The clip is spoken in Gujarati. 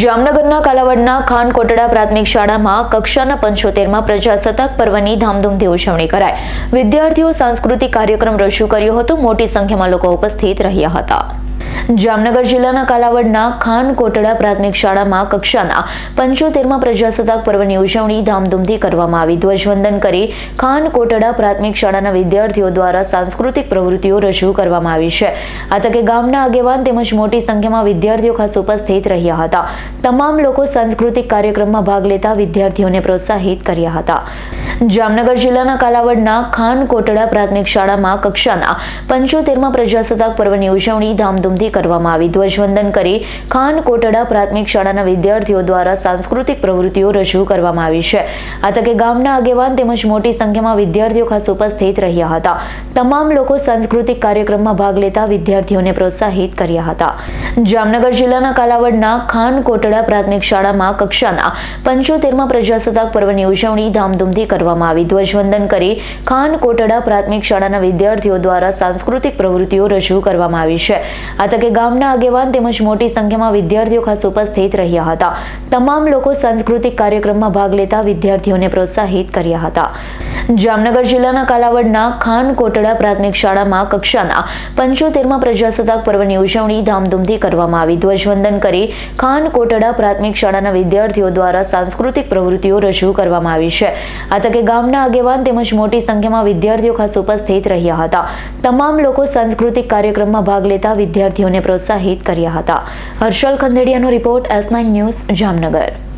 જામનગરના કાલાવડના ખાન કોટડા પ્રાથમિક શાળામાં કક્ષાના પંચોતેરમાં પ્રજાસત્તાક પર્વની ધામધૂમથી ઉજવણી કરાઈ. વિદ્યાર્થીઓ સાંસ્કૃતિક કાર્યક્રમ રજૂ કર્યો હતો. મોટી સંખ્યામાં લોકો ઉપસ્થિત રહ્યા હતા. જામનગર જિલ્લાના કાલાવડના ખાન કોટડા પ્રાથમિક શાળામાં કક્ષાના પંચોતેરમાં પ્રજાસત્તાક પર્વની ઉજવણી ધામધૂમથી કરવામાં આવી. ધ્વજવંદન કરી ખાન કોટડા પ્રાથમિક શાળાના વિદ્યાર્થીઓ દ્વારા સાંસ્કૃતિક પ્રવૃત્તિઓ રજૂ કરવામાં આવી છે. આ તકે ગામના આગેવાન તેમજ મોટી સંખ્યામાં વિદ્યાર્થીઓ ખાસ ઉપસ્થિત રહ્યા હતા. તમામ લોકો સાંસ્કૃતિક કાર્યક્રમમાં ભાગ લેતા વિદ્યાર્થીઓને પ્રોત્સાહિત કર્યા હતા. જામનગર જિલ્લાના કાલાવડના ખાન કોટડા પ્રાથમિક શાળામાં કક્ષાના પંચોતેરમાં પ્રજાસત્તાક પર્વની ઉજવણી ધામધૂમથી કરવામાં આવી. ધ્વજવંદન કરી ખાન કોટડા પ્રાથમિક શાળાના વિદ્યાર્થીઓ દ્વારા સાંસ્કૃતિક પ્રવૃત્તિઓ રજૂ કરવામાં આવી છે. આ તકે ગામના આગેવાન તેમજ મોટી સંખ્યામાં વિદ્યાર્થીઓ ખાસ ઉપસ્થિત રહ્યા હતા. તમામ લોકો સાંસ્કૃતિક કાર્યક્રમમાં ભાગ લેતા વિદ્યાર્થીઓને પ્રોત્સાહિત કર્યા હતા. જામનગર જિલ્લાના કાલાવડના ખાન કોટડા પ્રાથમિક શાળામાં કક્ષાના પંચોતેરમાં પ્રજાસત્તાક પર્વની ઉજવણી ધામધૂમથી કરવામાં આવી. ધ્વજવંદન કરી ખાન કોટડા પ્રાથમિક શાળાના વિદ્યાર્થીઓ દ્વારા સાંસ્કૃતિક પ્રવૃત્તિઓ રજૂ કરવામાં આવી છે. આ તકે ગામના આગેવાન તેમજ મોટી સંખ્યામાં વિદ્યાર્થીઓ ખાસ ઉપસ્થિત રહ્યા હતા. તમામ લોકો સાંસ્કૃતિક કાર્યક્રમમાં ભાગ લેતા વિદ્યાર્થીઓને પ્રોત્સાહિત કર્યા હતા. જામનગર જિલ્લાના કાલાવડના ખાન કોટડા પ્રાથમિક શાળામાં કક્ષાના પંચોતેરમાં પ્રજાસત્તાક પર્વની ઉજવણી ધામધૂમથી કરવામાં આવી. ધ્વજવંદન કરી ખાન કોટડા પ્રાથમિક શાળાના વિદ્યાર્થીઓ દ્વારા સાંસ્કૃતિક પ્રવૃત્તિઓ રજૂ કરવામાં આવી છે. આ તકે ગામના આગેવાન તેમજ મોટી સંખ્યામાં વિદ્યાર્થીઓ ખાસ ઉપસ્થિત રહ્યા હતા. તમામ લોકો સાંસ્કૃતિક કાર્યક્રમમાં ભાગ લેતા વિદ્યાર્થીઓને પ્રોત્સાહિત કર્યા હતા. હર્ષલ ખંદેડિયાનો રિપોર્ટ એસ ન્યૂઝ જામનગર.